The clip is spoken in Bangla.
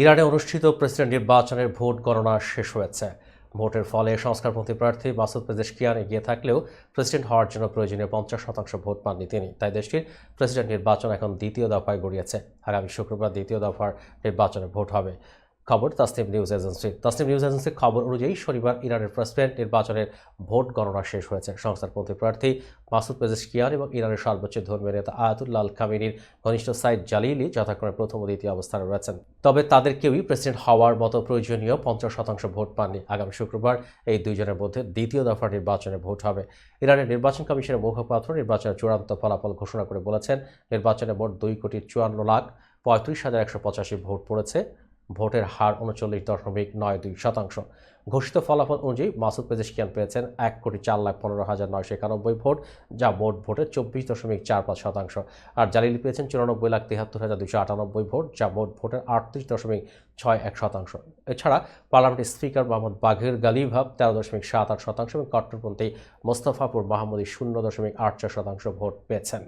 ইরানে অনুষ্ঠিত প্রেসিডেন্ট নির্বাচনের ভোট গণনা শেষ হয়েছে। ভোটের ফলে সংস্কারপন্থী প্রার্থী মাসুদ পেজেশকিয়ান এগিয়ে থাকলেও প্রেসিডেন্ট হওয়ার জন্য প্রয়োজনীয় পঞ্চাশ শতাংশ ভোট পাননি তিনি। তাই দেশটির প্রেসিডেন্ট নির্বাচন এখন দ্বিতীয় দফায় গড়িয়েছে। আগামী শুক্রবার দ্বিতীয় দফার নির্বাচনে ভোট হবে। খবর, Tasnim news agency. Tasnim news এজেন্সির খবর অনুযায়ী শনিবার ইরানের প্রেসিডেন্ট নির্বাচনের ভোট গণনা শেষ হয়েছে। সংস্থারপন্থী প্রার্থী মাসুদ পেজেশকিয়ান এবং ইরানের সর্বোচ্চ ধর্মীয় নেতা আয়াতুল্লাহ আল খামিনির ঘনিষ্ঠ সাইদ জালিলি যথাক্রমে প্রথম ও দ্বিতীয় অবস্থানে রয়েছেন। তবে তাদের কেউই প্রেসিডেন্ট হওয়ার মতো প্রয়োজনীয় পঞ্চাশ শতাংশ ভোট পাননি। আগামী শুক্রবার এই দুইজনের মধ্যে দ্বিতীয় দফার নির্বাচনে ভোট হবে। ইরানের নির্বাচন কমিশনের মুখপাত্র নির্বাচনের চূড়ান্ত ফলাফল ঘোষণা করে বলেছেন, নির্বাচনে মোট দুই কোটি চুয়ান্ন লাখ পঁয়ত্রিশ হাজার একশো পঁচাশি ভোট পড়েছে। ভোটের হার উনচল্লিশ দশমিক নয় দুই শতাংশ। ঘোষিত ফলাফল অনুযায়ী মাসুদ পেজেশকিয়ান পেয়েছেন এক কোটি চার লাখ পনেরো হাজার নয়শো একানব্বই ভোট, যা মোট ভোটের চব্বিশ দশমিক চার পাঁচ শতাংশ। আর জালিলি পেয়েছেন চুরানব্বই লাখ তিহাত্তর হাজার দুশো আটানব্বই ভোট, যা মোট ভোটের আটত্রিশ দশমিক ছয় এক শতাংশ। এছাড়া পার্লামেন্টের স্পিকার মোহাম্মদ বাঘের গালিভাব তেরো দশমিক সাত আট শতাংশ এবং কট্টরপন্থী মোস্তফাপুর মাহমুদি শূন্য দশমিক আট চার শতাংশ ভোট পেয়েছেন।